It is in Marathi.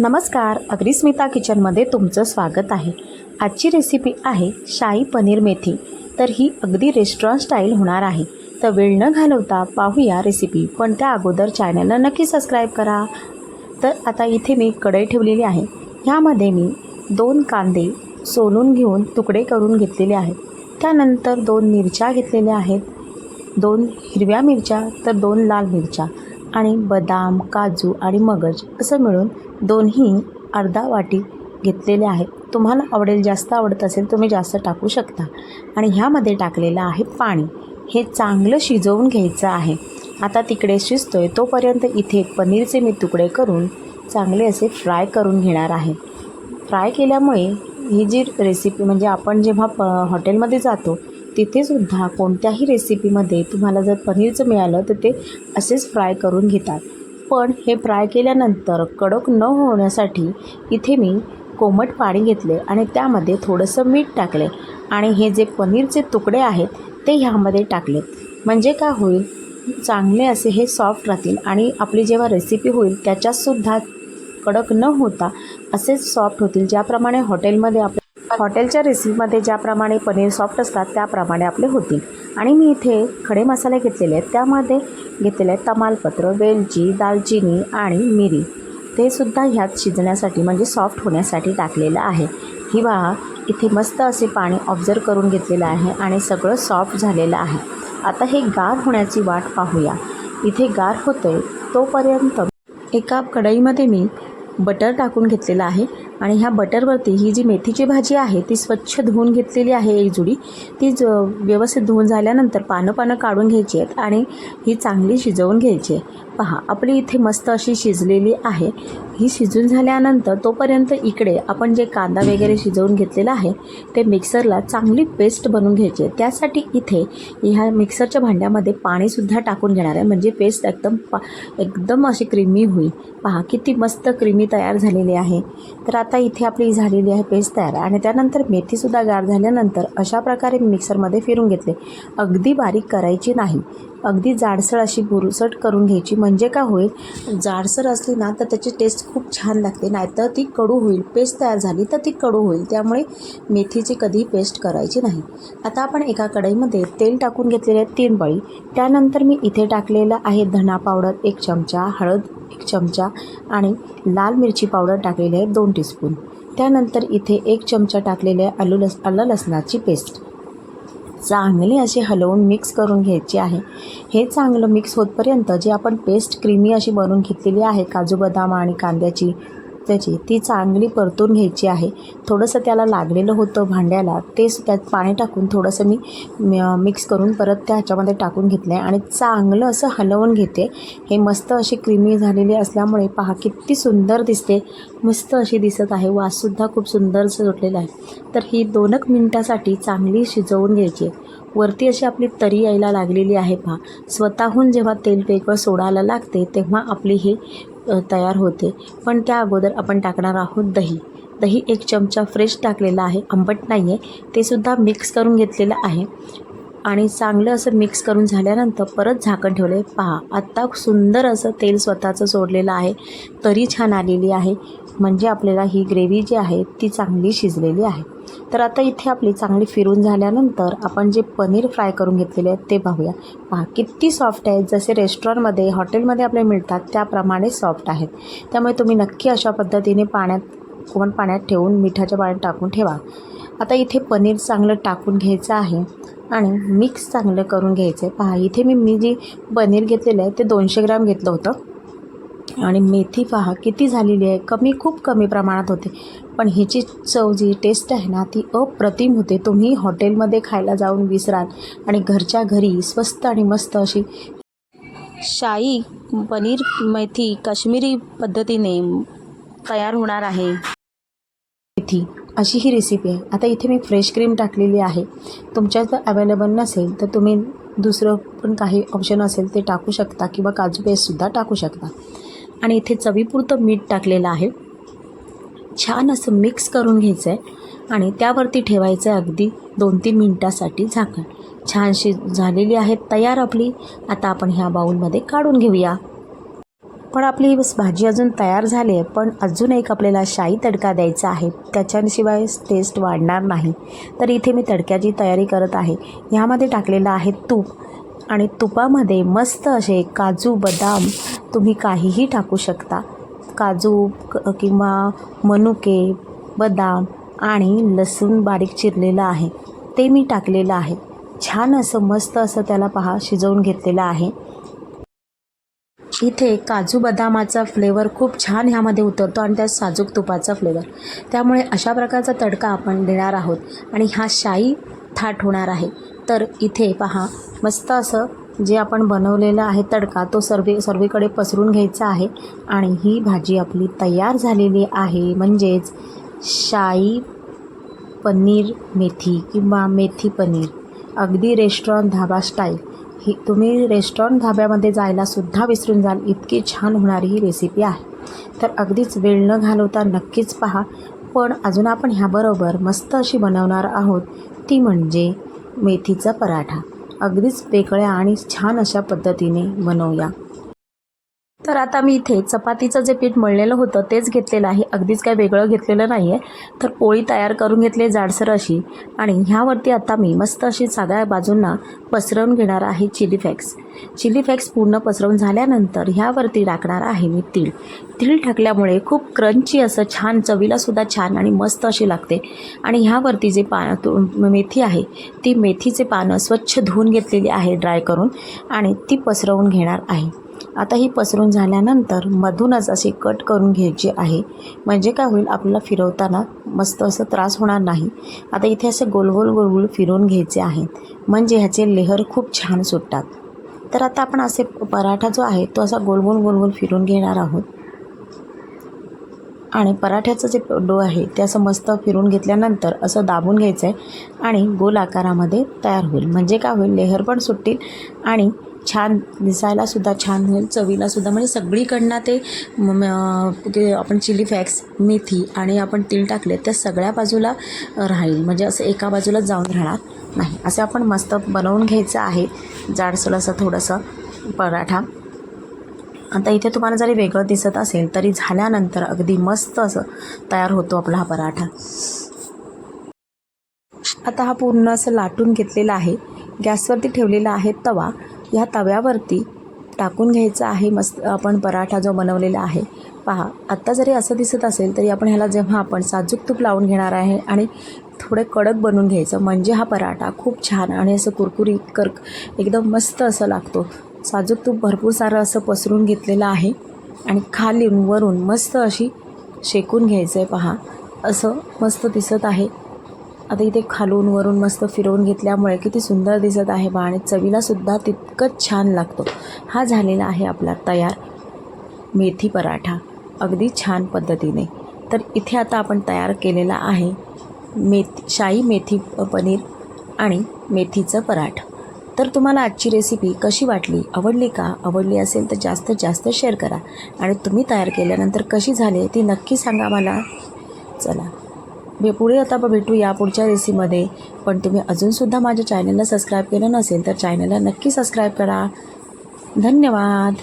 नमस्कार अग्रिस्मिता किचनमध्ये तुमचं स्वागत आहे. आजची रेसिपी आहे शाही पनीर मेथी. तर ही अगदी रेस्टॉरंट स्टाईल होणार आहे. तर वेळ न घालवता पाहूया रेसिपी पण त्या अगोदर चॅनलला नक्की सबस्क्राईब करा. तर आता इथे मी कढई ठेवलेली आहे. ह्यामध्ये मी दोन कांदे सोलून घेऊन तुकडे करून घेतलेले आहेत. त्यानंतर दोन मिरच्या घेतलेल्या आहेत. दोन हिरव्या मिरच्या तर दोन लाल मिरच्या. आणि बदाम काजू आणि मगज असं मिळून दोन्ही अर्धा वाटी घेतलेले आहेत तुम्हाला आवडेल जास्त आवडत असेल तुम्ही जास्त टाकू शकता. आणि ह्यामध्ये टाकलेलं आहे पाणी. हे चांगलं शिजवून घ्यायचं आहे. आता तिकडे शिजतोय तोपर्यंत इथे पनीरचे मी तुकडे करून चांगले असे फ्राय करून घेणार आहे. फ्राय केल्यामुळे ही जी रेसिपी म्हणजे आपण जेव्हा प हॉटेलमध्ये जातो तिथेसुद्धा कोणत्याही रेसिपीमध्ये तुम्हाला जर पनीरचं मिळालं तर ते असेच फ्राय करून घेतात. पण हे फ्राय केल्यानंतर कडक न होण्यासाठी इथे मी कोमट पाणी घेतले आणि त्यामध्ये थोडंसं मीठ टाकले आणि हे जे पनीरचे तुकडे आहेत ते ह्यामध्ये टाकले म्हणजे काय होईल? चांगले असे हे सॉफ्ट राहतील आणि आपली जेव्हा रेसिपी होईल त्याच्यातसुद्धा कडक न होता असेच सॉफ्ट होतील. ज्याप्रमाणे हॉटेलमध्ये आपण हॉटेलच्या रेसिपीमध्ये ज्याप्रमाणे पनीर सॉफ्ट असतात त्याप्रमाणे आपले होतील. आणि मी इथे खडे मसाले घेतलेले आहेत. त्यामध्ये घेतलेले आहेत तमालपत्र वेलची दालचिनी आणि मिरी. ते सुद्धा ह्यात शिजण्यासाठी म्हणजे सॉफ्ट होण्यासाठी टाकलेलं आहे. ही पहा इथे मस्त असे पाणी ऑब्झर्व करून घेतलेलं आहे आणि सगळं सॉफ्ट झालेलं आहे. आता हे गार होण्याची वाट पाहूया. इथे गार होतं तोपर्यंत एका कढईमध्ये मी बटर टाकून घेतलेलं आहे. आणि ह्या बटरवरती ही जी मेथीची भाजी आहे ती स्वच्छ धुवून घेतलेली आहे एक जुडी. ती ज व्यवस्थित धुवून झाल्यानंतर पानं पानं काढून घ्यायची आहेत आणि ही चांगली शिजवून घ्यायची आहे. पहा आपली इथे मस्त अशी शिजलेली आहे. ही शिजून झाल्यानंतर तोपर्यंत इकडे आपण जे कांदा वगैरे शिजवून घेतलेला आहे ते मिक्सरला चांगली पेस्ट बनवून घ्यायची आहे. त्यासाठी इथे ह्या मिक्सरच्या भांड्यामध्ये पाणीसुद्धा टाकून घेणार आहे. म्हणजे पेस्ट एकदम पा एकदम अशी क्रीमी होईल. पहा किती मस्त क्रीमी तयार झालेली आहे. तर आता आता इथे आपली झालेली आहे पेस्ट तयार. आणि त्यानंतर मेथीसुद्धा गार झाल्यानंतर अशा प्रकारे मिक्सरमध्ये फिरून घेतले. अगदी बारीक करायची नाही. अगदी जाडसर अशी बुरसट करून घ्यायची. म्हणजे काय होईल? जाडसर असली ना तर त्याची टेस्ट खूप छान लागते. नाहीतर ती कडू होईल. पेस्ट तयार झाली तर ती कडू होईल. त्यामुळे मेथीची कधीही पेस्ट करायची नाही. आता आपण एका कढईमध्ये तेल टाकून घेतलेले आहेत तीन बळी. त्यानंतर मी इथे टाकलेलं आहे धना पावडर एक चमचा हळद एक चमचा आणि लाल मिरची पावडर टाकलेली आहे दोन टीस्पून. त्यानंतर इथे एक चमचा टाकलेले आहे आलू लस आलं लसणाची पेस्ट. चांगली अशी हलवून मिक्स करून घ्यायची आहे. हे चांगलं मिक्स होतपर्यंत जे आपण पेस्ट क्रीमी अशी बनवून घेतलेली आहे काजू बदाम आणि कांद्याची त्याची. ती चांगली परतून घ्यायची आहे. थोडंसं त्याला लागलेलं होतं भांड्याला. तेच त्यात पाणी टाकून थोडंसं मी मिक्स करून परत त्या ह्याच्यामध्ये टाकून घेतलं आहे आणि चांगलं असं हलवून घेते. हे मस्त अशी क्रीमी झालेली असल्यामुळे पहा किती सुंदर दिसते. मस्त अशी दिसत आहे. वाससुद्धा खूप सुंदर सुटलेला आहे. तर ही दोनक मिनटासाठी चांगली शिजवून घ्यायची आहे. वरती अशी आपली तरी यायला लागलेली आहे पहा. स्वतःहून जेव्हा तेल वेगळं सोडायला लागते तेव्हा आपली ही तयार होते. पण त्या अगोदर आपण टाकणार आहोत दही. दही एक चमचा फ्रेश टाकलेला आहे आंबट नाही आहे ते सुद्धा मिक्स करून घेतलेलं आहे. आणि चांगलं असं मिक्स करून झाल्यानंतर परत झाकण ठेवले पहा आत्ता सुंदर असं तेल स्वतःचं सोडलेलं आहे तरी छान आलेली आहे. म्हणजे आपल्याला ही ग्रेव्ही जी आहे ती चांगली शिजलेली आहे. तर आता इथे आपली चांगली फिरून झाल्यानंतर आपण जे पनीर फ्राय करून घेतलेले आहेत ते पाहूया पहा किती सॉफ्ट आहेत. जसे रेस्टॉरंटमध्ये हॉटेलमध्ये आपले मिळतात त्याप्रमाणे सॉफ्ट आहेत. त्यामुळे तुम्ही नक्की अशा पद्धतीने पाण्यात कोण पाण्यात ठेवून मिठाच्या पाण्यात टाकून ठेवा. आता इथे पनीर चांगलं टाकून घ्यायचं आहे आणि मिक्स चांगलं करून घ्यायचं आहे. पहा इथे मी मी जी पनीर घेतलेलं आहे ते दोनशे ग्रॅम घेतलं होतं. आणि मेथी पहा किती झालेली आहे. कमी खूप कमी प्रमाणात होते. पण हिची चव जी टेस्ट आहे ना ती अप्रतिम होते. तुम्ही हॉटेलमध्ये खायला जाऊन विसराल. आणि घरच्या घरी स्वस्त आणि मस्त अशी शाही पनीर मेथी काश्मीरी पद्धतीने तयार होणार आहे. मेथी. अशी ही रेसिपी आहे. आता इथे मी फ्रेश क्रीम टाकलेली आहे. तुमच्या जर अवेलेबल नसेल तर तुम्ही दुसरं पण काही ऑप्शन असेल ते टाकू शकता किंवा काजू पेस्टसुद्धा टाकू शकता. आणि इथे चवीपुरतं मीठ टाकलेलं आहे. छान असं मिक्स करून घ्यायचं आहे आणि त्यावरती ठेवायचं आहे अगदी दोन तीन मिनटासाठी झाकण. छानशी झालेली आहे तयार आपली. आता आपण ह्या बाऊलमध्ये काढून घेऊया. पण आपली बस भाजी अजून तयार झाली आहे पण अजून एक आपल्याला शाई तडका द्यायचा आहे. त्याच्याशिवाय टेस्ट वाढणार नाही. तर इथे मी तडक्याची तयारी करत आहे. ह्यामध्ये टाकलेलं आहे तूप. आणि तुपामध्ये मस्त असे काजू बदाम तुम्ही काहीही टाकू शकता. काजू किंवा मनुके बदाम आणि लसूण बारीक चिरलेलं आहे. ते मी टाकलेलं आहे. छान असं मस्त असं त्याला पहा शिजवून घेतलेलं आहे. इथे काजू बदामाचा फ्लेवर खूप छान ह्यामध्ये उतरतो आणि त्यात साजूक तुपाचा फ्लेवर त्यामुळे अशा प्रकारचा तडका आपण देणार आहोत आणि हा शाई थाट होणार आहे. तर इथे पहा मस्त असं जे आपण बनवलेलं आहे तडका तो सर्वे सर्वीकडे पसरून घ्यायचा आहे आणि ही भाजी आपली तयार झालेली आहे. म्हणजेच शाई पनीर मेथी किंवा मेथी पनीर. अगदी रेस्टॉरंट धाबा स्टाईल ही तुम्ही रेस्टॉरंट धाब्यामध्ये जायलासुद्धा विसरून जाल. इतकी छान होणारी ही रेसिपी आहे. तर अगदीच वेळ न घालवता नक्कीच पहा. पण अजून आपण ह्याबरोबर मस्त अशी बनवणार आहोत. ती म्हणजे मेथीचा पराठा. अगदीच वेगळ्या आणि छान अशा पद्धतीने बनवूया. तर आता मी इथे चपातीचं जे पीठ मळलेलं होतं तेच घेतलेलं आहे. अगदीच काय वेगळं घेतलेलं नाही आहे तर पोळी तयार करून घेतली जाडसर अशी. आणि ह्यावरती आता मी मस्त अशी सगळ्या बाजूंना पसरवून घेणार आहे चिली फ्लेक्स. चिली फ्लेक्स पूर्ण पसरवून झाल्यानंतर ह्यावरती टाकणार आहे मी तीळ. तीळ टाकल्यामुळे खूप क्रंची असं छान चवीलासुद्धा छान आणि मस्त अशी लागते. आणि ह्यावरती जे पा मेथी आहे ती मेथीचे पानं स्वच्छ धुवून घेतलेली आहे ड्राय करून. आणि ती पसरवून घेणार आहे. आता ही पसरून झाल्यानंतर मधूनच अशी कट करून घ्यायची आहे. म्हणजे काय होईल आपल्याला फिरवताना मस्त असं त्रास होणार नाही. आता इथे असे गोल गोल फिरवून घ्यायचे आहेत. म्हणजे ह्याचे लेहर खूप छान सुटतात. तर आता आपण असे पराठा जो आहे तो असा गोलगोल गोलगोल फिरून घेणार आहोत. आणि पराठ्याचं जे डो आहे ते असं मस्त फिरून घेतल्यानंतर असं दाबून घ्यायचं आहे आणि गोल आकारामध्ये तयार होईल. म्हणजे काय होईल लेहर पण सुटतील आणि छान दिसायलासुद्धा छान होईल चवीलासुद्धा म्हणजे सगळीकडनं ते ते आपण चिली फॅक्स मेथी आणि आपण तीळ टाकले त्या सगळ्या बाजूला राहील. म्हणजे असं एका बाजूला जाऊन राहणार नाही. असं आपण मस्त बनवून घ्यायचं आहे. जाडसर असं थोडंसं पराठा. आता इथे तुम्हाला जरी वेगळं दिसत असेल तरी झाल्यानंतर अगदी मस्त असं तयार होतो आपला हा पराठा. आता हा पूर्ण असं लाटून घेतलेला आहे. गॅसवरती ठेवलेला आहे तवा ह्या तव्यावरती टाकून घ्यायचा आहे मस्त आपण पराठा जो बनवलेला आहे. पहा आत्ता जरी असं दिसत असेल तरी आपण ह्याला जेव्हा आपण साजूक तूप लावून घेणार आहे आणि थोडे कडक बनवून घ्यायचं म्हणजे हा पराठा खूप छान आणि असं कुरकुरीत कर एकदम मस्त असं लागतो. साजूक तूप भरपूर सारं असं पसरून घेतलेलं आहे आणि खालीवरून वरून मस्त अशी शेकून घ्यायचं आहे पहा. असं मस्त दिसत आहे. आता इथे खालून वरून मस्त फिरवून घेतल्यामुळे किती सुंदर दिसत आहे बा. आणि चवीलासुद्धा तितकंच छान लागतो. हा झालेला आहे आपला तयार मेथी पराठा. अगदी छान पद्धतीने. तर इथे आता आपण तयार केलेला आहे मेथी शाही मेथी पनीर आणि मेथीचं पराठ. तर तुम्हाला आजची रेसिपी कशी वाटली? आवडली का? आवडली असेल तर जास्तीत जास्त शेअर करा. आणि तुम्ही तयार केल्यानंतर कशी झाली ती नक्की सांगा मला. चला. मी पुढे आता भेटू या पुढच्या रेसिपीमध्ये. पण तुम्ही अजूनसुद्धा माझ्या चॅनलला सबस्क्राईब केलं नसेल तर चॅनलला नक्की सबस्क्राईब करा. धन्यवाद.